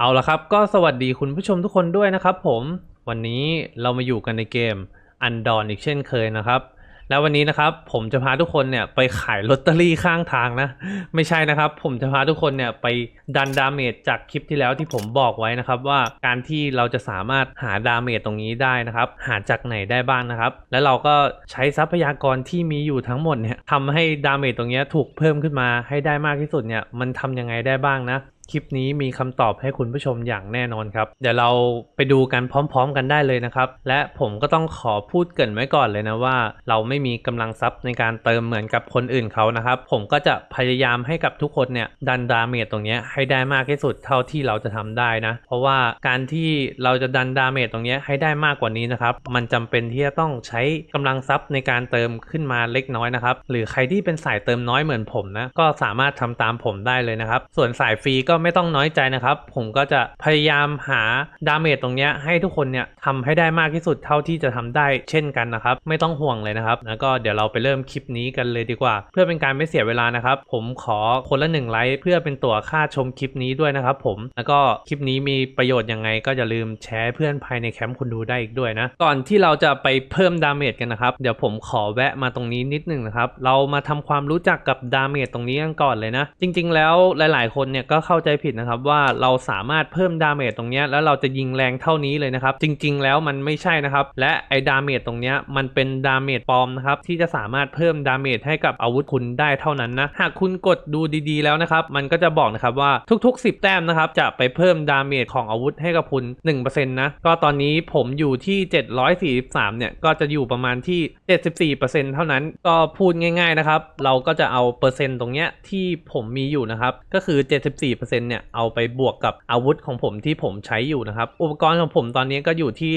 เอาละครับก็สวัสดีคุณผู้ชมทุกคนด้วยนะครับผมวันนี้เรามาอยู่กันในเกมอันดอนอีกเช่นเคยนะครับ แล้ววันนี้นะครับผมจะพาทุกคนเนี่ยไปขายลอตเตอรี่ข้างทางนะ ไม่ใช่นะครับ ผมจะพาทุกคนเนี่ยไปดันดาเมจจากคลิปที่แล้วที่ผมบอกไว้นะครับว่าการที่เราจะสามารถหาดาเมจตรงนี้ได้นะครับ หาจากไหนได้บ้างนะครับ แล้วเราก็ใช้ทรัพยากรที่มีอยู่ทั้งหมดเนี่ยทำให้ดาเมจตรงนี้ถูกเพิ่มขึ้นมาให้ได้มากที่สุดเนี่ยมันทำยังไงได้บ้างนะ คลิปนี้มีคำตอบให้คุณผู้ชมอย่างแน่นอนครับ เดี๋ยวเราไปดูกันพร้อม ๆ กันได้เลยนะครับ และผมก็ต้องขอพูดเกินไว้ก่อนเลยนะว่า เราไม่มีกำลังทรัพย์ในการเติมเหมือนกับคนอื่นเขานะครับ ผมก็จะพยายามให้กับทุกคนเนี่ยดันดาเมจตรงนี้ให้ได้มากที่สุดเท่าที่เราจะทำได้นะ เพราะว่าการที่เราจะดันดาเมจตรงนี้ให้ได้มากกว่านี้นะครับ มันจำเป็นที่จะต้องใช้กำลังทรัพย์ในการเติมขึ้นมาเล็กน้อยนะครับ หรือใครที่เป็นสายเติมน้อยเหมือนผมนะ ก็สามารถทำตามผมได้เลยนะครับ ส่วนสายฟรีก็ไม่ต้องน้อยใจนะครับ ผมก็จะพยายามหาดาเมจตรงเนี้ยให้ทุกคนเนี่ยทำให้ได้มากที่สุดเท่าที่จะทำได้เช่นกันนะครับ ไม่ต้องห่วงเลยนะครับแล้วก็เดี๋ยวเราไปเริ่มคลิปนี้กันเลยดีกว่า เพื่อเป็นการไม่เสียเวลานะครับ ผมขอคนละหนึ่งไลค์เพื่อเป็นตัวค่าชมคลิปนี้ด้วยนะครับ ผมแล้วก็คลิปนี้มีประโยชน์ยังไง ก็อย่าลืมแชร์เพื่อนภายในแคมป์คุณดูได้อีกด้วยนะก่อนที่เราจะไปเพิ่มดาเมจกันนะครับเดี๋ยวผมขอแวะมาตรงนี้นิดหนึ่งนะครับเรามาทำความรู้จักกับดาเมจตรงนี้กันก่อนเลยนะ จริง ๆ แล้วหลาย ๆ คนเนี่ยก็เข้าใจจผิดนะครับว่าเราสามารถเพิ่มดาเมจตรงนี้แล้วเราจะยิงแรงเท่านี้เลยนะครับ จริง ๆ แล้วมันไม่ใช่นะครับ และไอ้ดาเมจตรงนี้มันเป็นดาเมจปลอมนะครับที่จะสามารถเพิ่มดาเมจให้กับอาวุธคุณได้เท่านั้นนะหากคุณกดดูดีๆแล้วนะครับ มันก็จะบอกนะครับว่าทุก ๆ 10 แต้มนะครับจะไปเพิ่มดาเมจของอาวุธให้กับคุณ1%นะก็ตอนนี้ผมอยู่ที่ 743เนี่ยก็จะอยู่ประมาณที่ 74%เท่านั้นก็พูดง่าย ๆนะครับ เราก็จะเอาเปอร์เซ็นต์ตรงเนี้ยที่ผมมีอยู่นะครับก็คือ 74%เนี่ยเอาไปบวกกับอาวุธของผมที่ผมใช้อยู่นะครับอุปกรณ์ของผมตอนนี้ก็อยู่ที่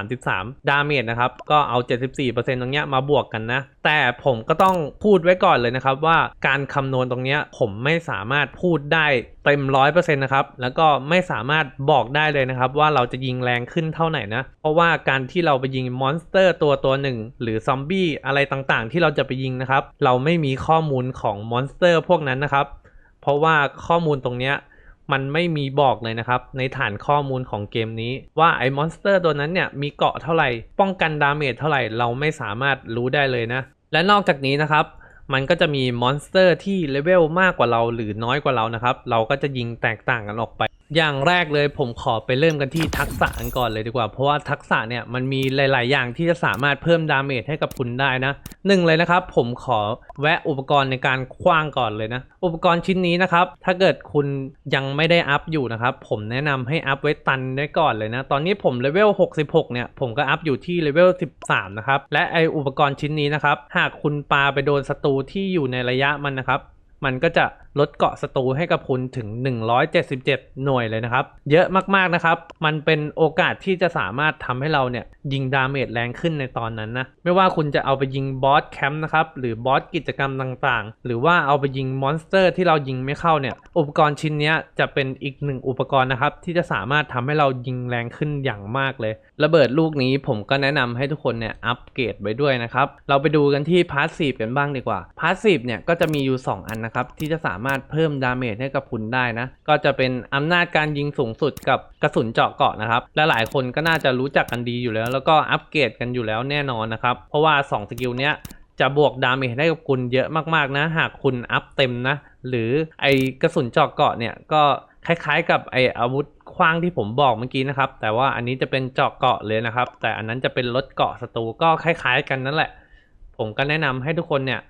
233 ดาเมจนะครับก็เอา 74%ตรงเนี้ยมาบวกกันนะแต่ผมก็ต้องพูดไว้ก่อนเลยนะครับว่าการคำนวณตรงเนี้ยผมไม่สามารถพูดได้เต็มร้อยเปอร์เซ็นต์นะครับ แล้วก็ไม่สามารถบอกได้เลยนะครับ ว่าเราจะยิงแรงขึ้นเท่าไหร่นะ เพราะว่าการที่เราไปยิงมอนสเตอร์ตัวตัวหนึ่ง หรือซอมบี้อะไรต่างๆ ที่เราจะไปยิงนะครับ เราไม่มีข้อมูลของมอนสเตอร์พวกนั้นนะครับ เพราะว่าข้อมูลตรงเนี้ยมันไม่มีบอกเลยนะครับ ในฐานข้อมูลของเกมนี้ ว่าไอ้มอนสเตอร์ตัวนั้นเนี่ยมีเกาะเท่าไหร่ ป้องกันดาเมจเท่าไหร่เราไม่สามารถรู้ได้เลยนะ และนอกจากนี้นะครับ มันก็จะมีมอนสเตอร์ที่เลเวลมากกว่าเราหรือน้อยกว่าเรานะครับ เราก็จะยิงแตกต่างกันออกไป อย่างแรกเลยผมขอไปเริ่มกันที่ทักษะกันก่อนเลยดีกว่า เพราะว่าทักษะเนี่ยมันมีหลาย ๆ อย่างที่จะสามารถเพิ่มดาเมจให้กับคุณได้นะหนึ่งเลยนะครับ ผมขอแวะอุปกรณ์ในการคว้างก่อนเลยนะ อุปกรณ์ชิ้นนี้นะครับ ถ้าเกิดคุณยังไม่ได้อัพอยู่นะครับ ผมแนะนำให้อัพไว้ตันได้ก่อนเลยนะ ตอนนี้ผมเลเวล 66 เนี่ย ผมก็อัพอยู่ที่เลเวล 13 นะครับ และไออุปกรณ์ชิ้นนี้นะครับ หากคุณปาไปโดนศัตรูที่อยู่ในระยะมันนะครับ มันก็จะ ลดเกาะศัตรูให้กับคุณถึง 177 หน่วยเลยนะครับ เยอะมากๆนะครับ มันเป็นโอกาสที่จะสามารถทำให้เราเนี่ยยิงดาเมจแรงขึ้นในตอนนั้นนะ ไม่ว่าคุณจะเอาไปยิงบอสแคมป์นะครับหรือบอสกิจกรรมต่างๆ หรือว่าเอาไปยิงมอนสเตอร์ที่เรายิงไม่เข้าเนี่ยอุปกรณ์ชิ้นนี้จะเป็นอีกหนึ่งอุปกรณ์นะครับที่จะสามารถทำให้เรายิงแรงขึ้นอย่างมากเลย ระเบิดลูกนี้ผมก็แนะนำให้ทุกคนเนี่ยอัปเกรดไว้ด้วยนะครับเราไปดูกันที่พาสซีฟกันบ้างดีกว่าพาสซีฟเนี่ยก็จะมีอยู่ 2 อันนะครับที่จะสามารถเพิ่มดาเมจให้กับคุณได้นะ ก็จะเป็นอำนาจการยิงสูงสุดกับกระสุนเจาะเกาะนะครับ และหลายคนก็น่าจะรู้จักกันดีอยู่แล้ว แล้วก็อัปเกรดกันอยู่แล้วแน่นอนนะครับ เพราะว่า 2 สกิลเนี้ยจะบวกดาเมจให้กับคุณเยอะมากๆนะ หากคุณอัพเต็มนะ หรือไอกระสุนเจาะเกาะเนี่ยก็คล้ายๆ กับไออาวุธคว้างที่ผมบอกเมื่อกี้นะครับ แต่ว่าอันนี้จะเป็นเจาะเกาะเลยนะครับ แต่อันนั้นจะเป็นลดเกาะศัตรูก็คล้ายๆกันนั่นแหละ ผมก็แนะนำให้ทุกคนเนี่ย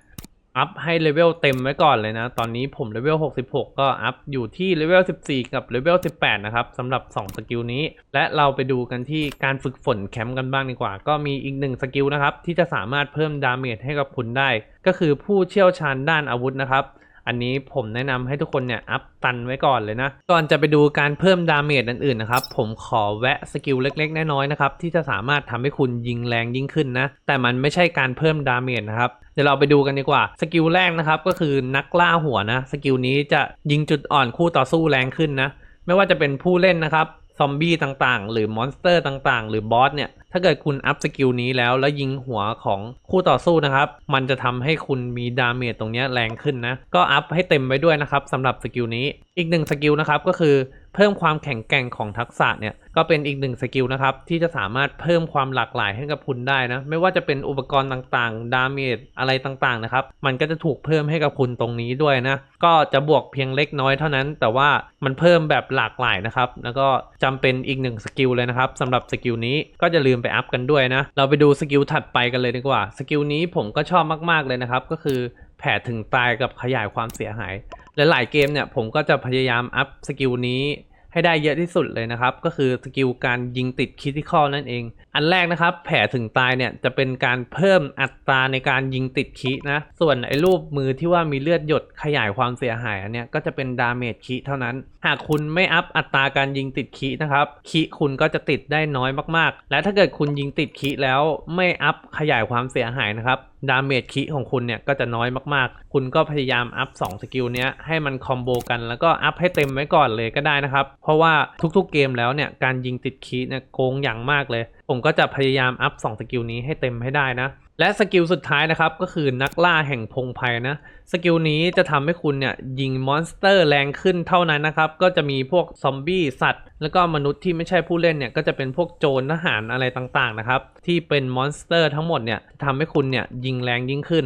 อัพให้เลเวลเต็มไว้ก่อนเลยนะ ตอนนี้ผมเลเวล 66 ก็อัพอยู่ที่เลเวล 14 กับเลเวล 18 นะครับสำหรับ 2 สกิลนี้ และเราไปดูกันที่การฝึกฝนแคมป์กันบ้างดีกว่า ก็มีอีกหนึ่งสกิลนะครับ ที่จะสามารถเพิ่มดาเมจให้กับคุณได้ ก็คือผู้เชี่ยวชาญด้านอาวุธนะครับอันนี้ผมแนะนำให้ทุกคนเนี่ยอัพตันไว้ก่อนเลยนะ ก่อนจะไปดูการเพิ่มดาเมจอื่นๆนะครับ ผมขอแวะสกิลเล็กๆ น้อยๆนะครับที่จะสามารถทำให้คุณยิงแรงยิ่งขึ้นนะ แต่มันไม่ใช่การเพิ่มดาเมจนะครับ ดี๋ยวเราไปดูกันดีกว่า สกิลแรกนะครับก็คือนักล่าหัวนะ สกิลนี้จะยิงจุดอ่อนคู่ต่อสู้แรงขึ้นนะ ไม่ว่าจะเป็นผู้เล่นนะครับซอมบี้ต่างๆ หรือมอนสเตอร์ต่างๆ หรือบอสเนี่ย ถ้าเกิดคุณอัพสกิลนี้แล้ว แล้วยิงหัวของคู่ต่อสู้นะครับ มันจะทำให้คุณมีดาเมจตรงนี้แรงขึ้นนะ ก็อัพให้เต็มไว้ด้วยนะครับสำหรับสกิลนี้ อีกหนึ่งสกิลนะครับก็คือ เพิ่มความแข็งแกร่งของทักษะเนี่ยก็เป็นอีกหนึ่งสกิลนะครับที่จะสามารถเพิ่มความหลากหลายให้กับคุณได้นะไม่ว่าจะเป็นอุปกรณ์ต่างๆ ดาเมจอะไรต่างๆนะครับมันก็จะถูกเพิ่มให้กับคุณตรงนี้ด้วยนะก็จะบวกเพียงเล็กน้อยเท่านั้น แต่ว่ามันเพิ่มแบบหลากหลายนะครับแล้วก็จำเป็นอีกหนึ่งสกิลเลยนะครับสำหรับสกิลนี้ก็จะลืมไปอัพกันด้วยนะเราไปดูสกิลถัดไปกันเลยดีกว่าสกิลนี้ผมก็ชอบมากๆเลยนะครับก็คือ แผลถึงตายกับขยายความเสียหายและหลายเกมเนี่ยผมก็จะพยายามอัพสกิลนี้ให้ได้เยอะที่สุดเลยนะครับ ก็คือสกิลการยิงติดคิติคอลนั่นเอง อันแรกนะครับ แผลถึงตายเนี่ยจะเป็นการเพิ่มอัตราในการยิงติดคินะ ส่วนไอ้รูปมือที่ว่ามีเลือดหยดขยายความเสียหายอันเนี้ยก็จะเป็นดาเมจคิเท่านั้น หากคุณไม่อัพอัตราการยิงติดคินะครับ คิคุณก็จะติดได้น้อยมากๆ และถ้าเกิดคุณยิงติดคิแล้วไม่อัพขยายความเสียหายนะครับดาเมจคิของคุณเนี่ยก็จะน้อยมากๆ คุณก็พยายามอัพ2สกิลเนี้ยให้มันคอมโบกันแล้วก็อัพให้เต็มไว้ก่อนเลยก็ได้นะครับ เพราะว่าทุกๆเกมแล้วเนี่ยการยิงติดคิเนี่ยโกงอย่างมากเลย ผมก็จะพยายามอัพ2สกิลนี้ให้เต็มให้ได้นะ และสกิลสุดท้ายนะครับก็คือนักล่าแห่งพงไพรนะ สกิลนี้จะทำให้คุณเนี่ยยิงมอนสเตอร์แรงขึ้นเท่านั้นนะครับ ก็จะมีพวกซอมบี้สัตว์ แล้วก็มนุษย์ที่ไม่ใช่ผู้เล่นเนี่ยก็จะเป็นพวกโจรทหารอะไรต่างๆนะครับ ที่เป็นมอนสเตอร์ทั้งหมดเนี่ยทำให้คุณเนี่ยยิงแรงยิ่งขึ้น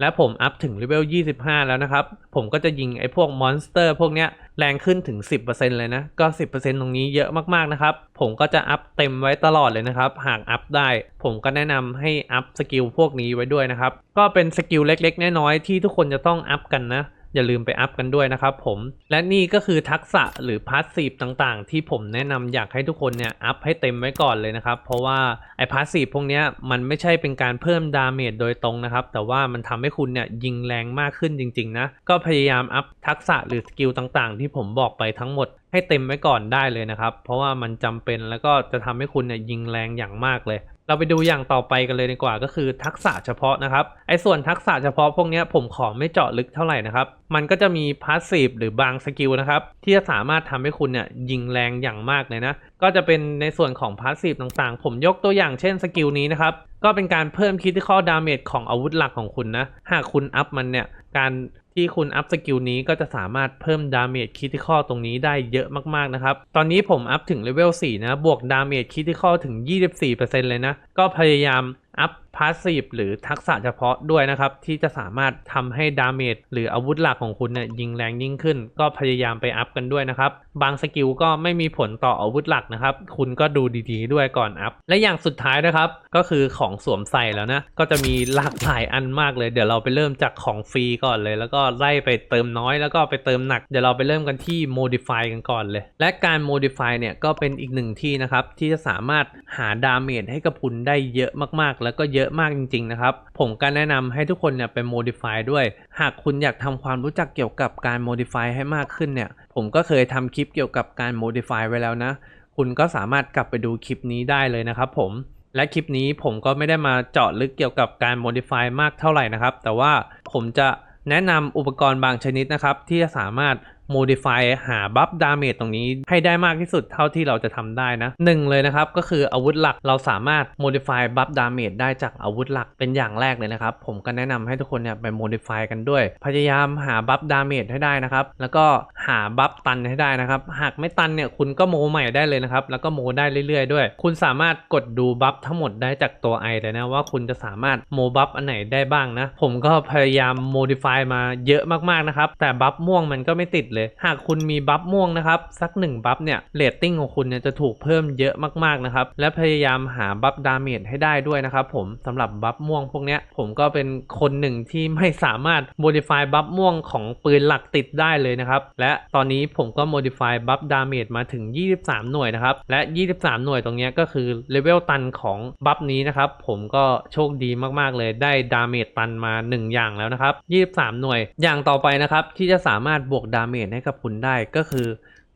และผมอัพถึงเลเวล 25 แล้วนะครับ ผมก็จะยิงไอ้พวกมอนสเตอร์พวกเนี้ย แรงขึ้นถึง 10%เลยนะ ก็ 10%ตรงนี้เยอะมากๆนะครับ ผมก็จะอัพเต็มไว้ตลอดเลยนะครับ หากอัพได้ ผมก็แนะนำให้อัพสกิลพวกนี้ไว้ด้วยนะครับ ก็เป็นสกิลเล็กๆ น้อยๆ ที่ทุกคนจะต้องอัพกันนะ อย่าลืมไปอัพกันด้วยนะครับผม และนี่ก็คือทักษะหรือพาสซีฟต่างๆ ที่ผมแนะนำอยากให้ทุกคนเนี่ยอัพให้เต็มไว้ก่อนเลยนะครับ เพราะว่าไอ้พาสซีฟพวกนี้มันไม่ใช่เป็นการเพิ่มดาเมจโดยตรงนะครับ แต่ว่ามันทำให้คุณเนี่ยยิงแรงมากขึ้นจริงๆนะ ก็พยายามอัพทักษะหรือสกิลต่างๆ ที่ผมบอกไปทั้งหมดให้เต็มไว้ก่อนได้เลยนะครับ เพราะว่ามันจำเป็นแล้วก็จะทำให้คุณเนี่ยยิงแรงอย่างมากเลย เราไปดูอย่างต่อไปกันเลยดีกว่าก็คือทักษะเฉพาะนะครับไอ้ส่วนทักษะเฉพาะพวกนี้ผมขอไม่เจาะลึกเท่าไหร่นะครับ มันก็จะมีพาสซีฟหรือบางสกิลนะครับ ที่จะสามารถทำให้คุณเนี่ยยิงแรงอย่างมากเลยนะ ก็จะเป็นในส่วนของพาสซีฟต่างๆ ผมยกตัวอย่างเช่นสกิลนี้นะครับก็เป็นการเพิ่มคิด i คอดาเมจของอาวุธหลักของคุณนะ หากคุณอัพมันเนี่ย การ ที่คุณอัพสกิลนี้ก็จะสามารถเพิ่มดาเมจคิด i คอตรงนี้ได้เยอะมากๆนะครับ ตอนนี้ผมอัพถึงเลเวล4นะ บวกดาเมจคิด i คอถึง 24%เลยนะ ก็พยายามอัพพาสซีฟหรือทักษะเฉพาะด้วยนะครับ ที่จะสามารถทำให้ดาเมจหรืออาวุธหลักของคุณเนี่ยยิงแรงยิ่งขึ้น ก็พยายามไปอัพกันด้วยนะครับ บางสกิลก็ไม่มีผลต่ออาวุธหลักนะครับ คุณก็ดูดีๆด้วยก่อนอัพ และอย่างสุดท้ายนะครับ ก็คือของสวมใส่แล้วนะ ก็จะมีหลากหลายอันมากเลย เดี๋ยวเราไปเริ่มจากของฟรีก่อนเลย แล้วก็ไล่ไปเติมน้อยแล้วก็ไปเติมหนัก เดี๋ยวเราไปเริ่มกันที่ modify กันก่อนเลย และการ modify เนี่ยก็เป็นอีกหนึ่งที่นะครับที่จะสามารถหาดาเมจให้กับคุณได้เยอะมากๆ แล้วก็เยอะมากจริงๆนะครับ ผมก็แนะนำให้ทุกคนเนี่ยไป modify ด้วย หากคุณอยากทำความรู้จักเกี่ยวกับการ modify ให้มากขึ้นเนี่ย ผมก็เคยทำคลิปเกี่ยวกับการ modify ไว้แล้วนะ คุณก็สามารถกลับไปดูคลิปนี้ได้เลยนะครับผมและคลิปนี้ผมก็ไม่ได้มาเจาะลึกเกี่ยวกับการ modify มากเท่าไหร่นะครับ แต่ว่าผมจะแนะนำอุปกรณ์บางชนิดนะครับ ที่จะสามารถ modify หาบัฟดาเมจตรงนี้ให้ได้มากที่สุดเท่าที่เราจะทำได้นะหนึ่งเลยนะครับ ก็คืออาวุธหลักเราสามารถ modify บัฟดาเมจได้จากอาวุธหลักเป็นอย่างแรกเลยนะครับ ผมก็แนะนำให้ทุกคนเนี่ยไป modify กันด้วย พยายามหาบัฟดาเมจให้ได้นะครับ แล้วก็หาบัฟตันให้ได้นะครับ หากไม่ตันเนี่ยคุณก็โมใหม่ได้เลยนะครับ แล้วก็โมได้เรื่อยๆด้วย คุณสามารถกดดูบัฟทั้งหมดได้จากตัวไอเลยนะว่าคุณจะสามารถโมบัฟอันไหนได้บ้างนะ ผมก็พยายาม modify มาเยอะมากๆนะครับ แต่บัฟม่วงมันก็ไม่ติดเลย หากคุณมีบัฟม่วงนะครับสักหนึ่งบัฟเนี่ยเรตติ้งของคุณเนี่ยจะถูกเพิ่มเยอะมากๆนะครับและพยายามหาบัฟดาเมจให้ได้ด้วยนะครับผมสำหรับบัฟม่วงพวกเนี้ยผมก็เป็นคนหนึ่งที่ไม่สามารถ modify บัฟม่วงของปืนหลักติดได้เลยนะครับและตอนนี้ผมก็ modify บัฟดาเมจมาถึง 23 หน่วยนะครับและ 23 หน่วยตรงเนี้ยก็คือเลเวลตันของบัฟนี้นะครับผมก็โชคดีมากๆเลยได้ดาเมจตันมา 1 อย่างแล้วนะครับ 23 หน่วย อย่างต่อไปนะครับที่จะสามารถบวกดาเมจให้กับคุณได้ก็คือ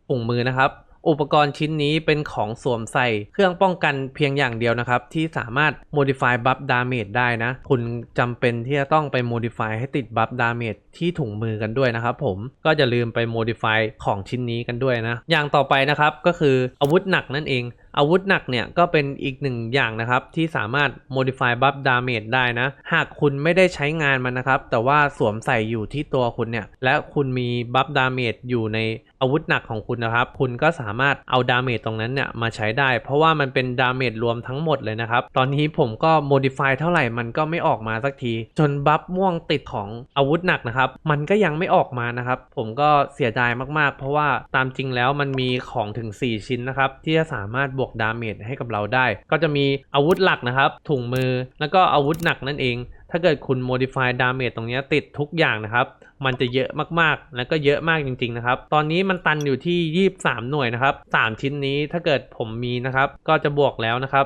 ปุ่งมือนะครับ อุปกรณ์ชิ้นนี้เป็นของสวมใส่เครื่องป้องกันเพียงอย่างเดียวนะครับ ที่สามารถ modify buff damage ได้นะ คุณจำเป็นที่จะต้องไป modify ให้ติด buff damage ที่ถุงมือกันด้วยนะครับผมก็จะลืมไป modify ของชิ้นนี้กันด้วยนะ อย่างต่อไปนะครับก็คืออาวุธหนักนั่นเอง อาวุธหนักเนี่ยก็เป็นอีกหนึ่งอย่างนะครับ ที่สามารถ modify buff damage ได้นะ หากคุณไม่ได้ใช้งานมันนะครับ แต่ว่าสวมใส่อยู่ที่ตัวคุณเนี่ย และคุณมี buff damage อยู่ในอาวุธหนักของคุณนะครับ คุณก็สามารถเอาดาเมจตรงนั้นเนี่ยมาใช้ได้ เพราะว่ามันเป็นดาเมจรวมทั้งหมดเลยนะครับ ตอนนี้ผมก็ modify เท่าไหร่มันก็ไม่ออกมาสักที จนบัฟม่วงติดของอาวุธหนักนะครับ มันก็ยังไม่ออกมานะครับ ผมก็เสียดายมากๆ เพราะว่าตามจริงแล้วมันมีของถึง 4 ชิ้นนะครับ ที่จะสามารถบวกดาเมจให้กับเราได้ ก็จะมีอาวุธหลักนะครับ ถุงมือแล้วก็อาวุธหนักนั่นเอง ถ้าเกิดคุณ modify damage ตรงนี้ติดทุกอย่างนะครับ มันจะเยอะมากๆ แล้วก็เยอะมากจริง ๆ นะครับ ตอนนี้มันตันอยู่ที่ 23 หน่วยนะครับ 3 ชิ้นนี้ถ้าเกิดผมมีนะครับ ก็จะบวกแล้วนะครับ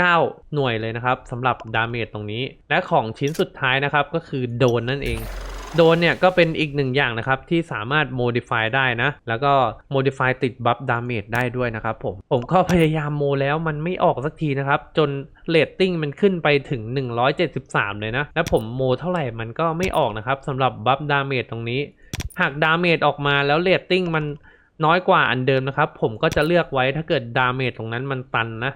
69 หน่วยเลยนะครับสำหรับดาเมจตรงนี้ และของชิ้นสุดท้ายนะครับก็คือโดนนั่นเอง โดนเนี่ยก็เป็นอีกหนึ่งอย่างนะครับที่สามารถ modify ได้นะ แล้วก็ modify ติด buff damage ได้ด้วยนะครับผม ผมก็พยายามโมแล้วมันไม่ออกสักทีนะครับ จนเรตติ้งมันขึ้นไปถึง 173 เลยนะ และผมโมเท่าไหร่มันก็ไม่ออกนะครับสำหรับ buff damage ตรงนี้ หากดาเมจออกมาแล้วเรตติ้งมันน้อยกว่าอันเดิมนะครับ ผมก็จะเลือกไว้ถ้าเกิดดาเมจตรงนั้นมันตันนะ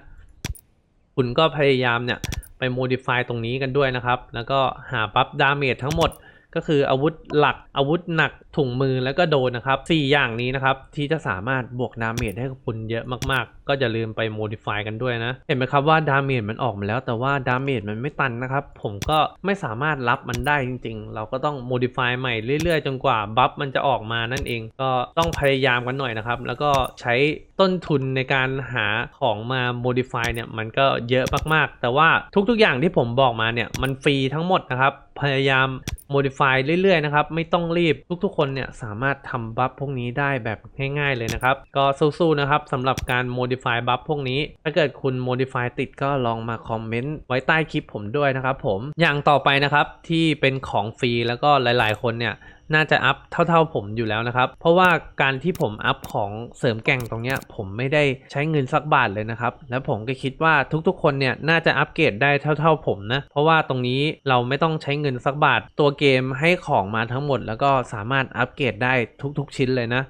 คุณก็พยายามเนี่ยไป modify ตรงนี้กันด้วยนะครับ แล้วก็หาบัฟดาเมจทั้งหมด ก็คืออาวุธหลักอาวุธหนักถุงมือแล้วก็โดนนะครับ 4 อย่างนี้นะครับ ที่จะสามารถบวกดาเมจให้กับคุณเยอะมากๆ ก็อย่าลืมไป modify กันด้วยนะ เห็นไหมครับว่าดาเมจมันออกมาแล้ว แต่ว่าดาเมจมันไม่ตันนะครับ ผมก็ไม่สามารถรับมันได้จริง ๆ เราก็ต้อง modify ใหม่เรื่อยๆ จนกว่าบัฟมันจะออกมานั่นเอง ก็ต้องพยายามกันหน่อยนะครับ แล้วก็ใช้ต้นทุนในการหาของมา modify เนี่ยมันก็เยอะมากๆ แต่ว่าทุกๆอย่างที่ผมบอกมาเนี่ยมันฟรีทั้งหมดนะครับ พยายาม modify เรื่อยๆนะครับ ไม่ต้องรีบทุกๆคนเนี่ยสามารถทำบัฟพวกนี้ได้แบบง่ายๆเลยนะครับ ก็สู้ๆนะครับสำหรับการ modify บัฟพวกนี้ ถ้าเกิดคุณ modify ติดก็ลองมาคอมเมนต์ไว้ใต้คลิปผมด้วยนะครับผมอย่างต่อไปนะครับที่เป็นของฟรีแล้วก็หลาย ๆ คนเนี่ยน่าจะอัพเท่าๆผมอยู่แล้วนะครับ เพราะว่าการที่ผมอัพของเสริมแก่งตรงเนี้ยผมไม่ได้ใช้เงินสักบาทเลยนะครับ แล้วผมก็คิดว่าทุกๆคนเนี่ยน่าจะอัปเกรดได้เท่าๆผมนะ เพราะว่าตรงนี้เราไม่ต้องใช้เงินสักบาท ตัวเกมให้ของมาทั้งหมด แล้วก็สามารถอัปเกรดได้ทุกๆชิ้นเลยนะ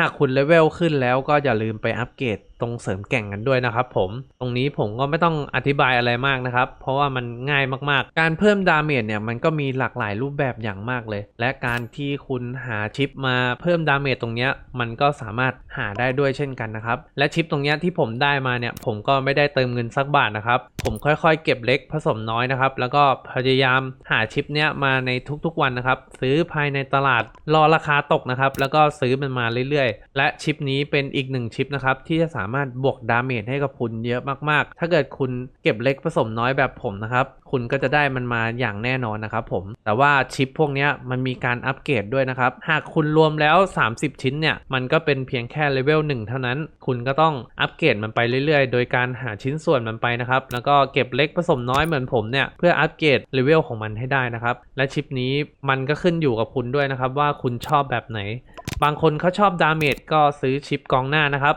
หากคุณเลเวลขึ้นแล้วก็อย่าลืมไปอัปเกรดตรงเสริมแก่งกันด้วยนะครับผม ตรงนี้ผมก็ไม่ต้องอธิบายอะไรมากนะครับ เพราะว่ามันง่ายมากๆ การเพิ่มดาเมจเนี่ยมันก็มีหลากหลายรูปแบบอย่างมากเลย และการที่คุณหาชิปมาเพิ่มดาเมจตรงเนี้ยมันก็สามารถหาได้ด้วยเช่นกันนะครับ และชิปตรงเนี้ยที่ผมได้มาเนี่ยผมก็ไม่ได้เติมเงินสักบาทนะครับ ผมค่อยๆ เก็บเล็กผสมน้อยนะครับ แล้วก็พยายามหาชิปเนี้ยมาในทุกๆวันนะครับ ซื้อภายในตลาดรอราคาตกนะครับ แล้วก็ซื้อมันมาเรื่อยๆ และชิปนี้เป็นอีกหนึ่งชิปนะครับที่จะสาามารถบวกดาเมจให้กับคุณเยอะมากๆ ถ้าเกิดคุณเก็บเล็กผสมน้อยแบบผมนะครับ คุณก็จะได้มันมาอย่างแน่นอนนะครับผม แต่ว่าชิปพวกนี้มันมีการอัปเกรดด้วยนะครับ หากคุณรวมแล้ว 30 ชิ้นเนี่ย มันก็เป็นเพียงแค่เลเวล1เท่านั้น คุณก็ต้องอัปเกรดมันไปเรื่อยๆ โดยการหาชิ้นส่วนมันไปนะครับ แล้วก็เก็บเล็กผสมน้อยเหมือนผมเนี่ยเพื่ออัปเกรดเลเวลของมันให้ได้นะครับ และชิปนี้มันก็ขึ้นอยู่กับคุณด้วยนะครับว่าคุณชอบแบบไหน บางคนเขาชอบดาเมจก็ซื้อชิปกองหน้านะครับ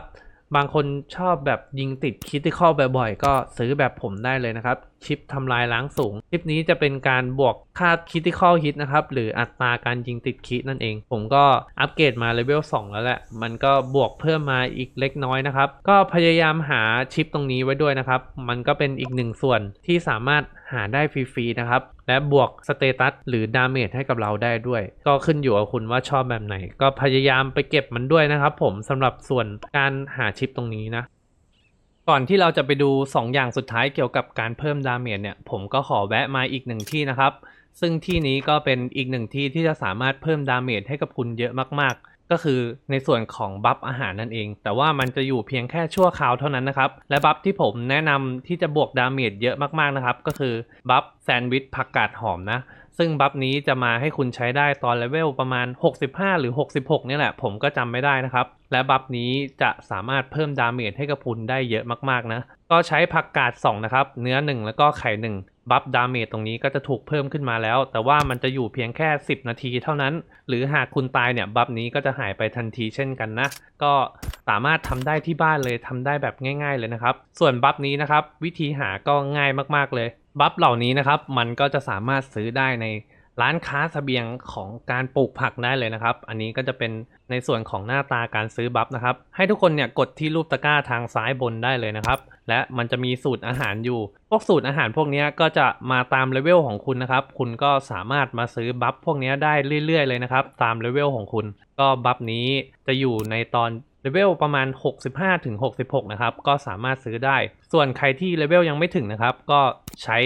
บางคนชอบแบบยิงติดคิติคอบ่อยๆ ก็ซื้อแบบผมได้เลยนะครับ ชิปทำลายล้างสูง ชิปนี้จะเป็นการบวกค่าคิติคอลฮิตนะครับ หรืออัตราการยิงติดคินั่นเอง ผมก็อัปเกรดมาเลเวล2 แล้วแหละ มันก็บวกเพิ่มมาอีกเล็กน้อยนะครับ ก็พยายามหาชิปตรงนี้ไว้ด้วยนะครับ มันก็เป็นอีกหนึ่งส่วนที่สามารถหาได้ฟรีๆนะครับ และบวกสเตตัสหรือดาเมจให้กับเราได้ด้วย ก็ขึ้นอยู่กับคุณว่าชอบแบบไหน ก็พยายามไปเก็บมันด้วยนะครับ ผมสำหรับส่วนการหาชิปตรงนี้นะ ก่อนที่เราจะไปดู 2 อย่างสุดท้ายเกี่ยวกับการเพิ่มดาเมจเนี่ย ผมก็ขอแวะมาอีกหนึ่งที่นะครับ ซึ่งที่นี้ก็เป็นอีกหนึ่งที่ที่จะสามารถเพิ่มดาเมจให้กับคุณเยอะมากๆ ก็คือในส่วนของบัฟอาหารนั่นเอง แต่ว่ามันจะอยู่เพียงแค่ชั่วคราวเท่านั้นนะครับ และบัฟที่ผมแนะนำที่จะบวกดาเมจเยอะมากๆนะครับ ก็คือบัฟแซนด์วิชผักกาดหอมนะ ซึ่งบัฟนี้จะมาให้คุณใช้ได้ตอนเลเวลประมาณ 65 หรือ 66 เนี่ยแหละ ผมก็จำไม่ได้นะครับ และบัฟนี้จะสามารถเพิ่มดาเมจให้กับคุณได้เยอะมากๆนะ ก็ใช้ผักกาด 2 นะครับ เนื้อ 1 แล้วก็ไข่ 1 บัฟดาเมจตรงนี้ก็จะถูกเพิ่มขึ้นมาแล้ว แต่ว่ามันจะอยู่เพียงแค่ 10 นาทีเท่านั้น หรือหากคุณตายเนี่ยบัฟนี้ก็จะหายไปทันทีเช่นกันนะ ก็สามารถทำได้ที่บ้านเลยทำได้แบบง่าย ๆเลยนะครับ ส่วนบัฟนี้นะครับวิธีหาก็ง่ายมากๆเลย บัฟเหล่านี้นะครับ มันก็จะสามารถซื้อได้ในร้านค้าเสบียงของการปลูกผักได้เลยนะครับ อันนี้ก็จะเป็นในส่วนของหน้าตาการซื้อบัฟนะครับ ให้ทุกคนเนี่ยกดที่รูปตะกร้าทางซ้ายบนได้เลยนะครับ และมันจะมีสูตรอาหารอยู่ พวกสูตรอาหารพวกนี้ก็จะมาตามเลเวลของคุณนะครับ คุณก็สามารถมาซื้อบัฟพวกนี้ได้เรื่อยๆเลยนะครับ ตามเลเวลของคุณ ก็บัฟนี้จะอยู่ในตอน เลเวลประมาณ 65ถึง66นะครับ ก็สามารถซื้อได้ ส่วนใครที่เลเวลยังไม่ถึงนะครับ ก็ใช้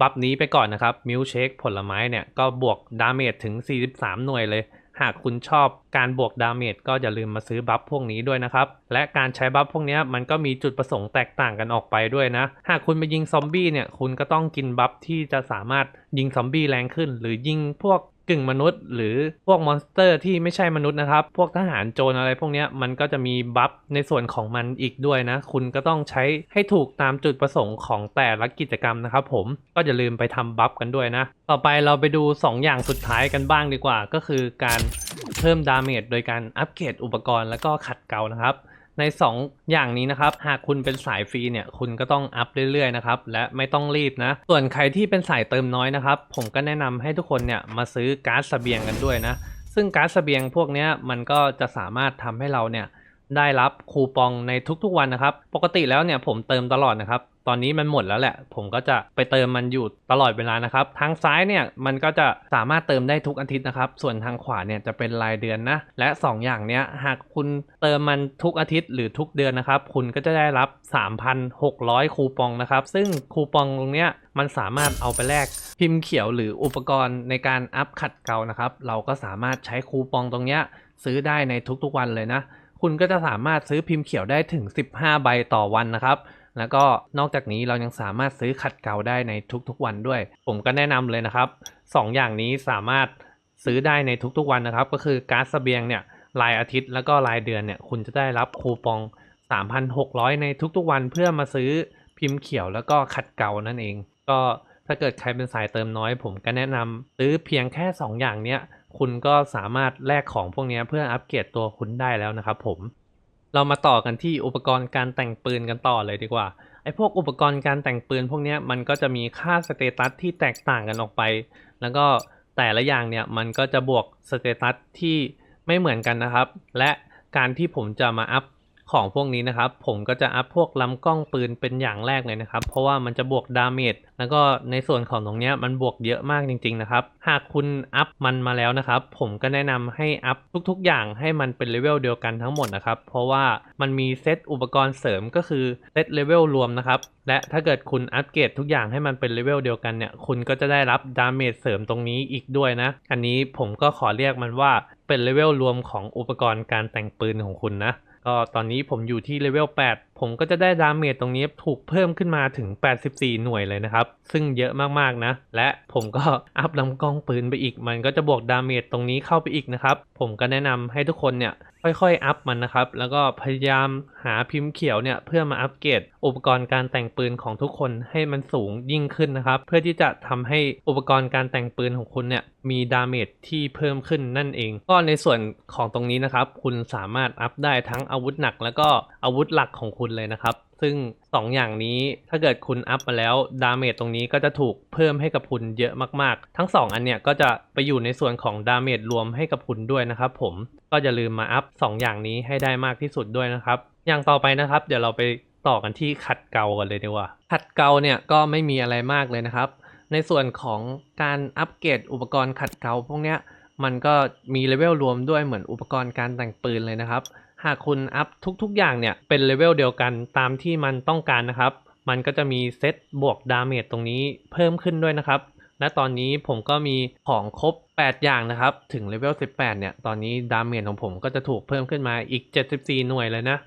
บัฟนี้ไปก่อนนะครับ มิลเชคผลไม้เนี่ย ก็บวกดาเมจถึง 43 หน่วยเลย หากคุณชอบการบวกดาเมจก็อย่าลืมมาซื้อบัฟพวกนี้ด้วยนะครับ และการใช้บัฟพวกนี้มันก็มีจุดประสงค์แตกต่างกันออกไปด้วยนะ หากคุณไปยิงซอมบี้เนี่ย คุณก็ต้องกินบัฟที่จะสามารถยิงซอมบี้แรงขึ้น หรือยิงพวก กึ่งมนุษย์ หรือพวกมอนสเตอร์ที่ไม่ใช่มนุษย์นะครับ พวกทหารโจรอะไรพวกนี้มันก็จะมีบัฟในส่วนของมันอีกด้วยนะ คุณก็ต้องใช้ให้ถูกตามจุดประสงค์ของแต่ละกิจกรรมนะครับผมก็อย่าลืมไปทำบัฟกันด้วยนะ ต่อไปเราไปดู 2 อย่างสุดท้ายกันบ้างดีกว่า ก็คือการเพิ่มดาเมจโดยการอัปเกรดอุปกรณ์แล้วก็ขัดเกลานะครับ ใน 2 อย่างนี้นะครับ หากคุณเป็นสายฟรีเนี่ย คุณก็ต้องอัพเรื่อยๆนะครับ และไม่ต้องรีบนะ ส่วนใครที่เป็นสายเติมน้อยนะครับ ผมก็แนะนำให้ทุกคนเนี่ยมาซื้อกาซเสบียงกันด้วยนะ ซึ่งกาซเสบียงพวกนี้มันก็จะสามารถทำให้เราเนี่ย ได้รับคูปองในทุกๆวันนะครับ ปกติแล้วเนี่ยผมเติมตลอดนะครับ ตอนนี้มันหมดแล้วแหละ ผมก็จะไปเติมมันอยู่ตลอดเวลานะครับ ทางซ้ายเนี่ยมันก็จะสามารถเติมได้ทุกอาทิตย์นะครับ ส่วนทางขวาเนี่ยจะเป็นรายเดือนนะ และ 2 อย่างเนี้ยหากคุณเติมมันทุกอาทิตย์หรือทุกเดือนนะครับ คุณก็จะได้รับ 3,600 คูปองนะครับ ซึ่งคูปองตรงเนี้ยมันสามารถเอาไปแลกพิมพ์เขียวหรืออุปกรณ์ในการอัพขัดเกลานะครับ เราก็สามารถใช้คูปองตรงเนี้ยซื้อได้ในทุกๆวันเลยนะ คุณก็จะสามารถซื้อพิมพ์เขียวได้ถึง 15 ใบต่อวันนะครับ แล้วก็นอกจากนี้เรายังสามารถซื้อขัดเกลาได้ในทุกๆวันด้วย ผมก็แนะนำเลยนะครับ 2ออย่างนี้สามารถซื้อได้ในทุกๆวันนะครับ ก็คือการ์ดเสบียงเนี่ยรายอาทิตย์แล้วก็รายเดือนเนี่ยคุณจะได้รับคูปอง 3,600 ในทุกๆวันเพื่อมาซื้อพิมพ์เขียวแล้วก็ขัดเกลานั่นเอง ก็ถ้าเกิดใครเป็นสายเติมน้อย ผมก็แนะนำซื้อเพียงแค่ 2 อย่างเนี้ย คุณก็สามารถแลกของพวกนี้เพื่ออัปเกรดตัวคุณได้แล้วนะครับผม เรามาต่อกันที่อุปกรณ์การแต่งปืนกันต่อเลยดีกว่า ไอ้พวกอุปกรณ์การแต่งปืนพวกนี้มันก็จะมีค่าสเตตัสที่แตกต่างกันออกไป แล้วก็แต่ละอย่างเนี่ยมันก็จะบวกสเตตัสที่ไม่เหมือนกันนะครับ และการที่ผมจะมาอัพ ของพวกนี้นะครับ ผมก็จะอัพพวกลำกล้องปืนเป็นอย่างแรกเลยนะครับ เพราะว่ามันจะบวกดาเมจแล้วก็ในส่วนของตรงนี้มันบวกเยอะมากจริงๆนะครับ หากคุณอัพมันมาแล้วนะครับ ผมก็แนะนำให้อัพทุกๆ อย่างให้มันเป็นเลเวลเดียวกันทั้งหมดนะครับ เพราะว่ามันมีเซตอุปกรณ์เสริมก็คือเซตเลเวลรวมนะครับและถ้าเกิดคุณอัปเกรดทุกอย่างให้มันเป็นเลเวลเดียวกันเนี่ยคุณก็จะได้รับดาเมจเสริมตรงนี้อีกด้วยนะ อันนี้ผมก็ขอเรียกมันว่าเป็นเลเวลรวมของอุปกรณ์การแต่งปืนของคุณนะ ก็ตอนนี้ผมอยู่ที่เลเวล8 ผมก็จะได้ดาเมจตรงนี้ถูกเพิ่มขึ้นมาถึง 84 หน่วยเลยนะครับ ซึ่งเยอะมากๆนะ และผมก็อัพลำกล้องปืนไปอีก มันก็จะบวกดาเมจตรงนี้เข้าไปอีกนะครับ ผมก็แนะนำให้ทุกคนเนี่ยค่อยๆ อัพมันนะครับ แล้วก็พยายามหาพิมพ์เขียวเนี่ยเพื่อมาอัปเกรดอุปกรณ์การแต่งปืนของทุกคนให้มันสูงยิ่งขึ้นนะครับ เพื่อที่จะทำให้อุปกรณ์การแต่งปืนของคุณเนี่ยมีดาเมจที่เพิ่มขึ้นนั่นเอง ก็ในส่วนของตรงนี้นะครับ คุณสามารถอัพได้ทั้งอาวุธหนัก แล้วก็อาวุธหลักของคุณเลยนะครับ ซึ่ง 2 อย่างนี้ถ้าเกิดคุณอัพมาแล้วดาเมจตรงนี้ก็จะถูกเพิ่มให้กับคุณเยอะมากๆ ทั้ง 2 อันเนี้ยก็จะไปอยู่ในส่วนของดาเมจรวมให้กับคุณด้วยนะครับผมก็อย่าลืมมาอัพ 2 อย่างนี้ให้ได้มากที่สุดด้วยนะครับ อย่างต่อไปนะครับเดี๋ยวเราไปต่อกันที่ขัดเกลากันเลยดีกว่า ขัดเกลาเนี่ยก็ไม่มีอะไรมากเลยนะครับ ในส่วนของการอัปเกรดอุปกรณ์ขัดเกลาพวกเนี้ยมันก็มีเลเวลรวมด้วยเหมือนอุปกรณ์การแต่งปืนเลยนะครับ หากคุณอัพทุกๆ อย่างเนี่ยเป็นเลเวลเดียวกันตามที่มันต้องการนะครับ มันก็จะมีเซตบวกดาเมจตรงนี้เพิ่มขึ้นด้วยนะครับ และตอนนี้ผมก็มีของครบ 8 อย่างนะครับ ถึงเลเวล 18 เนี่ย ตอนนี้ดาเมจของผมก็จะถูกเพิ่มขึ้นมาอีก 74 หน่วยเลยนะ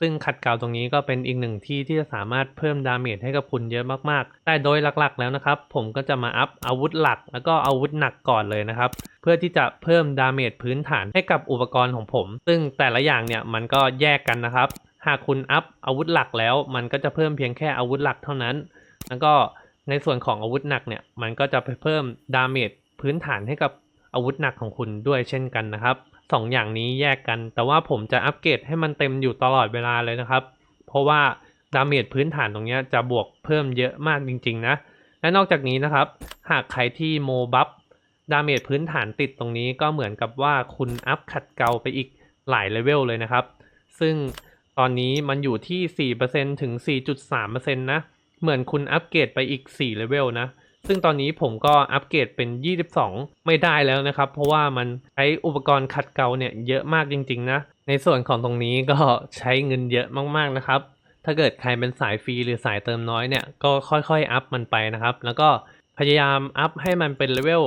ซึ่งขัดเกลาตรงนี้ก็เป็นอีกหนึ่งที่ที่จะสามารถเพิ่มดาเมจให้กับคุณเยอะมากๆ แต่โดยหลักๆแล้วนะครับ ผมก็จะมาอัพอาวุธหลัก แล้วก็อาวุธหนักก่อนเลยนะครับ เพื่อที่จะเพิ่มดาเมจพื้นฐานให้กับอุปกรณ์ของผม ซึ่งแต่ละอย่างเนี่ยมันก็แยกกันนะครับ หากคุณอัพอาวุธหลักแล้ว มันก็จะเพิ่มเพียงแค่อาวุธหลักเท่านั้น แล้วก็ในส่วนของอาวุธหนักเนี่ยมันก็จะไปเพิ่มดาเมจพื้นฐานให้กับอาวุธหนักของคุณด้วยเช่นกันนะครับ สองอย่างนี้แยกกัน แต่ว่าผมจะอัปเกรดให้มันเต็มอยู่ตลอดเวลาเลยนะครับ เพราะว่าดาเมจพื้นฐานตรงนี้จะบวกเพิ่มเยอะมากจริง ๆ นะ และนอกจากนี้นะครับ หากใครที่โมบัฟดาเมจพื้นฐานติดตรงนี้ก็เหมือนกับว่าคุณอัพขัดเกลาไปอีกหลายเลเวลเลยนะครับ ซึ่งตอนนี้มันอยู่ที่ 4%ถึง 4.3%นะ เหมือนคุณอัปเกรดไปอีก 4 เลเวลนะ ซึ่งตอนนี้ผมก็อัปเกรดเป็น 22 ไม่ได้แล้วนะครับ เพราะว่ามันใช้อุปกรณ์ขัดเกลาเนี่ยเยอะมากจริง ๆ นะ ในส่วนของตรงนี้ก็ใช้เงินเยอะมากๆนะครับ ถ้าเกิดใครเป็นสายฟรีหรือสายเติมน้อยเนี่ยก็ค่อยๆอัพมันไปนะครับ แล้วก็พยายามอัพให้มันเป็นเลเวล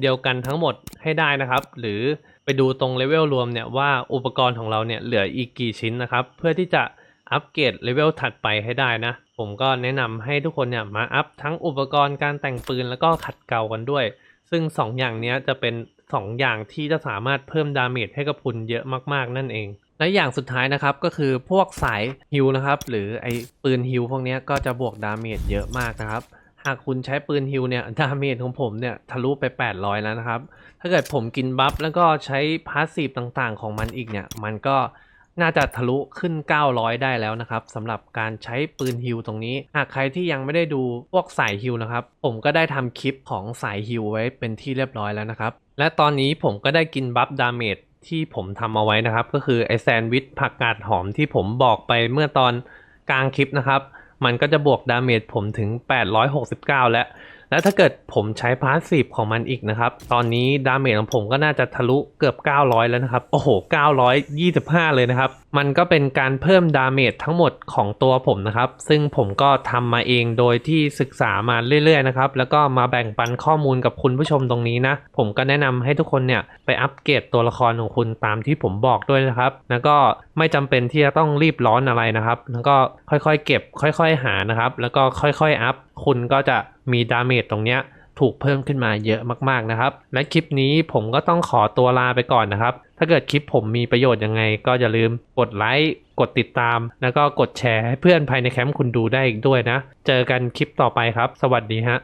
เดียวกันทั้งหมดให้ได้นะครับ หรือไปดูตรงเลเวลรวมเนี่ยว่าอุปกรณ์ของเราเนี่ยเหลืออีกกี่ชิ้นนะครับ เพื่อที่จะ อัปเกรดเลเวลถัดไปให้ได้นะ ผมก็แนะนำให้ทุกคนเนี่ยมาอัพทั้งอุปกรณ์การแต่งปืนแล้วก็ขัดเกลากันด้วย ซึ่ง 2 อย่างนี้จะเป็น 2 อย่างที่จะสามารถเพิ่มดาเมจให้กับคุณเยอะมากๆนั่นเอง และอย่างสุดท้ายนะครับก็คือพวกสายฮิลนะครับหรือไอปืนฮิลพวกนี้ก็จะบวกดาเมจเยอะมากนะครับหากคุณใช้ปืนฮิลเนี่ยดาเมจของผมเนี่ยทะลุไป 800 แล้วนะครับ ถ้าเกิดผมกินบัฟแล้วก็ใช้พาสซีฟต่างๆของมันอีกเนี่ย มันก็ น่าจะทะลุขึ้น 900 ได้แล้วนะครับสำหรับการใช้ปืนฮิลตรงนี้ หากใครที่ยังไม่ได้ดูพวกสายฮิลนะครับ ผมก็ได้ทำคลิปของสายฮิลไว้เป็นที่เรียบร้อยแล้วนะครับ และตอนนี้ผมก็ได้กินบัฟดาเมจที่ผมทำเอาไว้นะครับ ก็คือไอแซนด์วิชผักกาดหอมที่ผมบอกไปเมื่อตอนกลางคลิปนะครับ มันก็จะบวกดาเมจผมถึง 869 แล้ว แล้วถ้าเกิดผมใช้พาสซีฟของมันอีกนะครับ ตอนนี้ดาเมจของผมก็น่าจะทะลุเกือบ 900 แล้วนะครับ โอ้โห 925 เลยนะครับ มันก็เป็นการเพิ่มดาเมจทั้งหมดของตัวผมนะครับ ซึ่งผมก็ทำมาเองโดยที่ศึกษามาเรื่อยๆนะครับ แล้วก็มาแบ่งปันข้อมูลกับคุณผู้ชมตรงนี้นะ ผมก็แนะนำให้ทุกคนเนี่ยไปอัปเกรดตัวละครของคุณตามที่ผมบอกด้วยนะครับ แล้วก็ไม่จำเป็นที่จะต้องรีบร้อนอะไรนะครับ แล้วก็ค่อยๆ เก็บ ค่อย ๆ หานะครับ แล้วก็ค่อยๆ อัพ คุณก็จะ มีดาเมจตรงเนี้ยถูกเพิ่มขึ้นมาเยอะมากๆนะครับ และคลิปนี้ผมก็ต้องขอตัวลาไปก่อนนะครับ ถ้าเกิดคลิปผมมีประโยชน์ยังไง ก็อย่าลืมกดไลค์กดติดตาม แล้วก็กดแชร์ให้เพื่อนภายในแคมป์คุณดูได้อีกด้วยนะ เจอกันคลิปต่อไปครับ สวัสดีฮะ